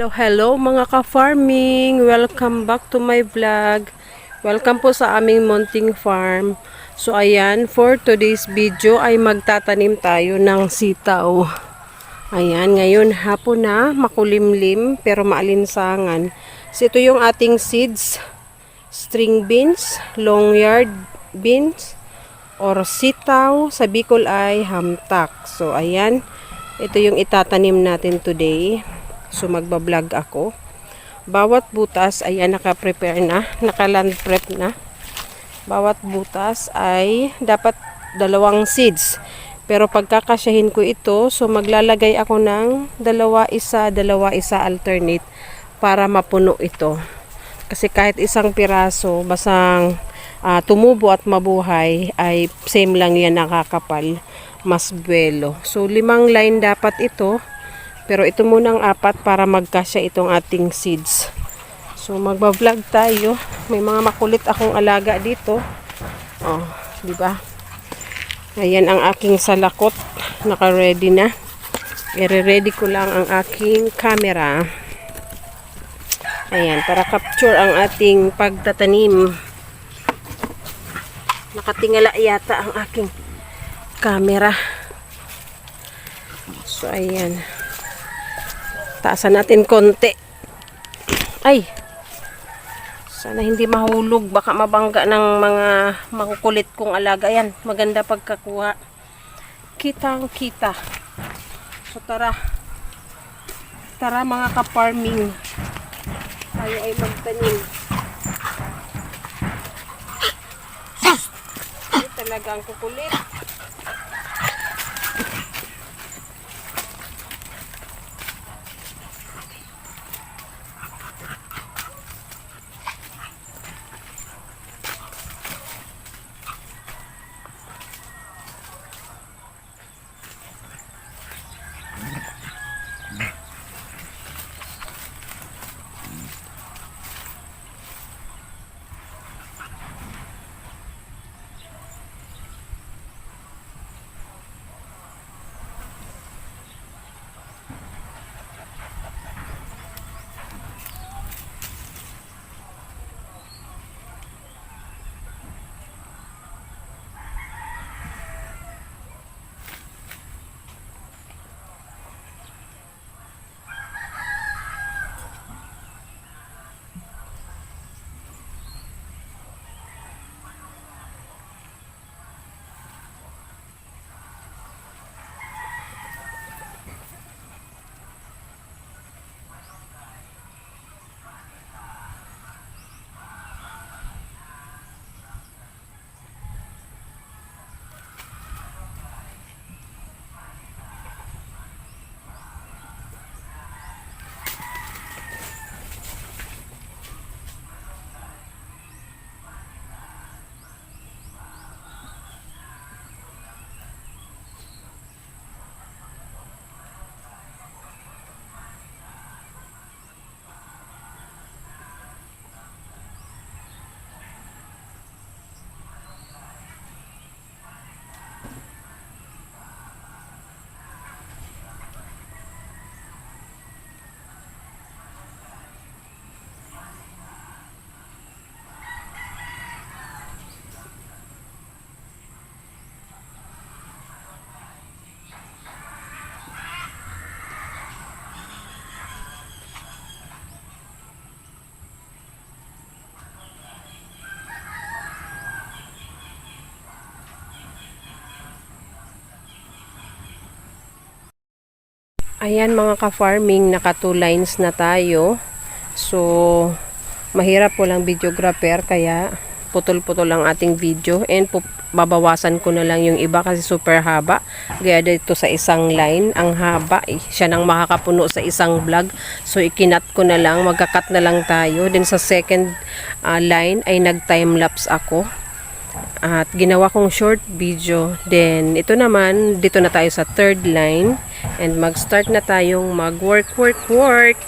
Hello, hello mga ka-farming! Welcome back to my vlog. Welcome po sa aming Monting Farm. So ayan, for today's video ay magtatanim tayo ng sitaw. Ayan, ngayon hapon na, makulimlim pero maalinsangan. So ito yung ating seeds, string beans, long yard beans, or sitaw. Sa Bicol ay hamtak. So ayan, ito yung itatanim natin today. So magbablog ako. Bawat butas ay naka-prepare na, naka-land prep na. Bawat butas ay dapat dalawang seeds. Pero pagkakasyahin ko ito, so maglalagay ako ng dalawa isa, dalawa isa alternate para mapuno ito. Kasi kahit isang piraso, basang ah, tumubo at mabuhay, ay same lang yan nakakapal, mas buwelo. So limang line dapat ito, pero ito muna ang apat para magkasya itong ating seeds. So magba-vlog tayo. May mga makulit akong alaga dito. Oh, di ba? Ayan ang aking salakot. Naka-ready na. I-ready ko lang ang aking camera. Ayan, para capture ang ating pagtatanim. Nakatingala yata ang aking camera. So, ayan. Taasan natin konti. Ay! Sana hindi mahulog. Baka mabangga ng mga makukulit kong alaga. Ayan, maganda pagkakuha. Kitang kita. So tara. Tara mga ka-farming. Tayo ay magtanim. Ay, talaga ang kukulit. Ayan mga ka-farming, naka two lines na tayo. So, mahirap po lang videographer kaya putol-putol ang ating video and babawasan ko na lang yung iba kasi super haba. Gaya dito sa isang line, ang haba eh. Siya nang makakapuno sa isang vlog. So, ikinat ko na lang, magkakat na lang tayo. Then sa second ah, line ay nag-time-lapse ako. At ginawa kong short video. Then, ito naman, dito na tayo sa third line. And mag-start na tayong mag-work, work, work.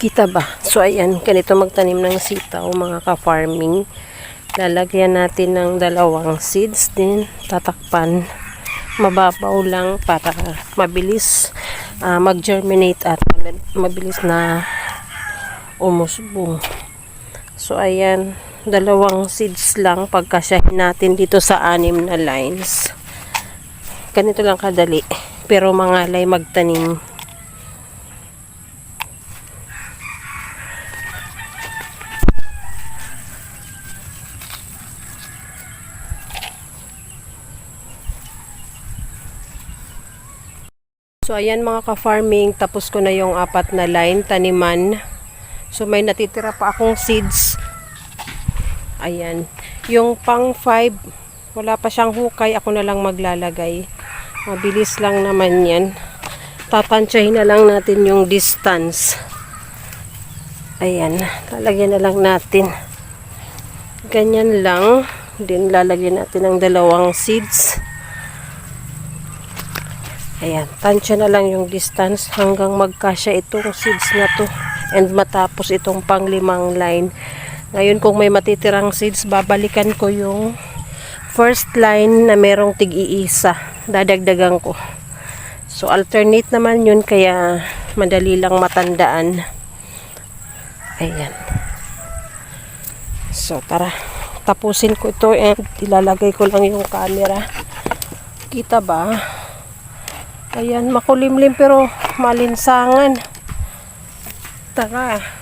Kita ba? So, ayan, ganito magtanim ng sitaw, mga ka-farming. Lalagyan natin ng dalawang seeds din, tatakpan. Mababaw lang para mabilis ah, mag-germinate at mabilis na umusbong. So, ayan, dalawang seeds lang pagkasyahin natin dito sa anim na lines. Ganito lang kadali. Pero mga lay magtanim. So, ayan mga ka-farming, tapos ko na yung apat na line, taniman. So, may natitira pa akong seeds. Ayan. Yung pang 5, wala pa siyang hukay, ako na lang maglalagay. Mabilis lang naman yan. Tatansyahin na lang natin yung distance. Ayan. Lalagyan na lang natin. Ganyan lang. Then, lalagyan natin ng dalawang seeds. Ayan, tansya na lang yung distance hanggang magkasya itong seeds na to and matapos itong panglimang line. Ngayon kung may matitirang seeds, babalikan ko yung first line na merong tig-iisa. Dadagdagan ko. So alternate naman yun kaya madali lang matandaan. Ayan. So tara, tapusin ko ito and ilalagay ko lang yung camera. Kita ba? Ayan, makulimlim pero malinsangan. Tara.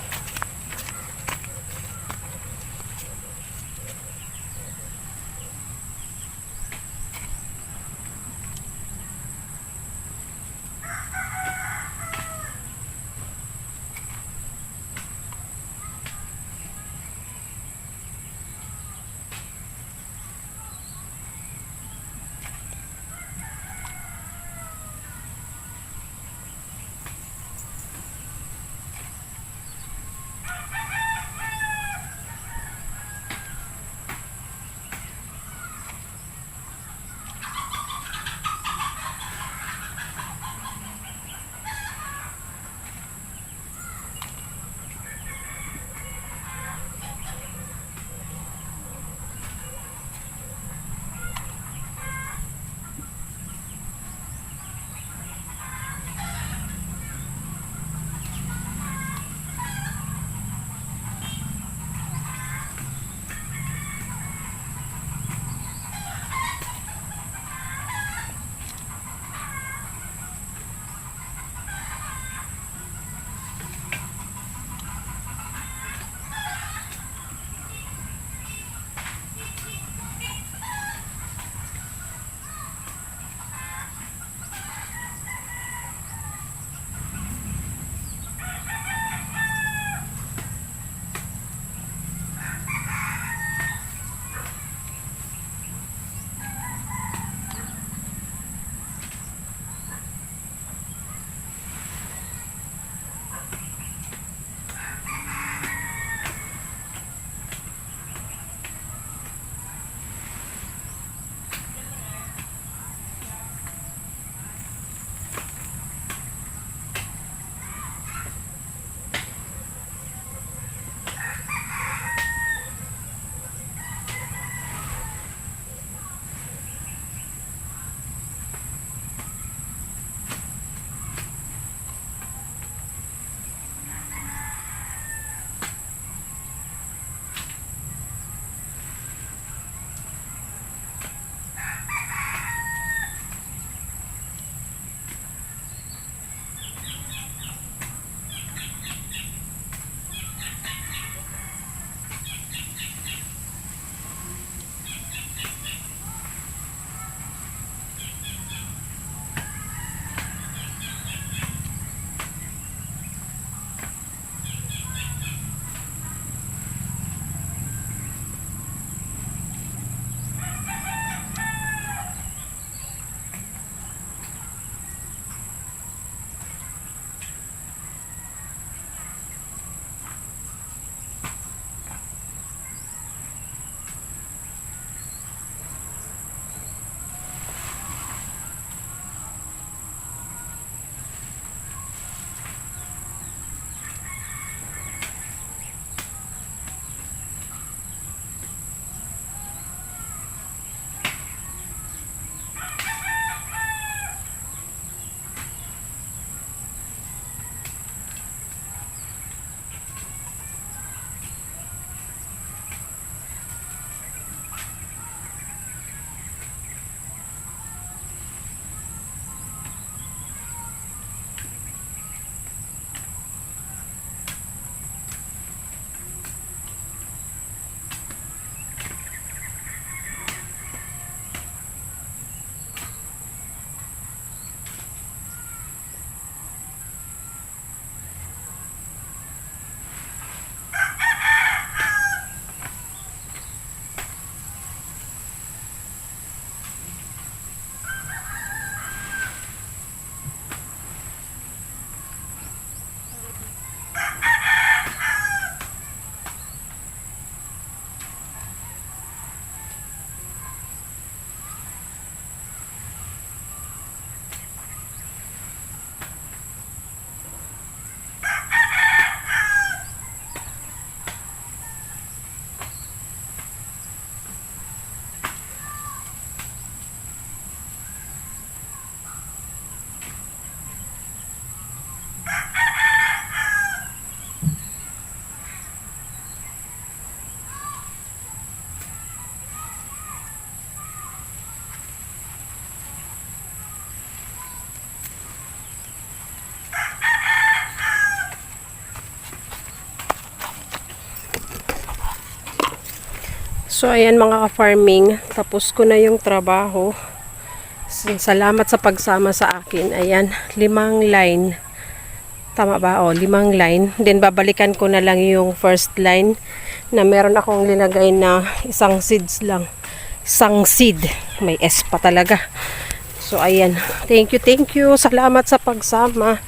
So, ayan mga ka-farming, tapos ko na yung trabaho. Salamat sa pagsama sa akin. Ayan, limang line. Tama ba? O, limang line. Then, babalikan ko na lang yung first line na meron akong linagay na isang seeds lang. Isang seed. May S pa talaga. So, ayan. Thank you, thank you. Salamat sa pagsama.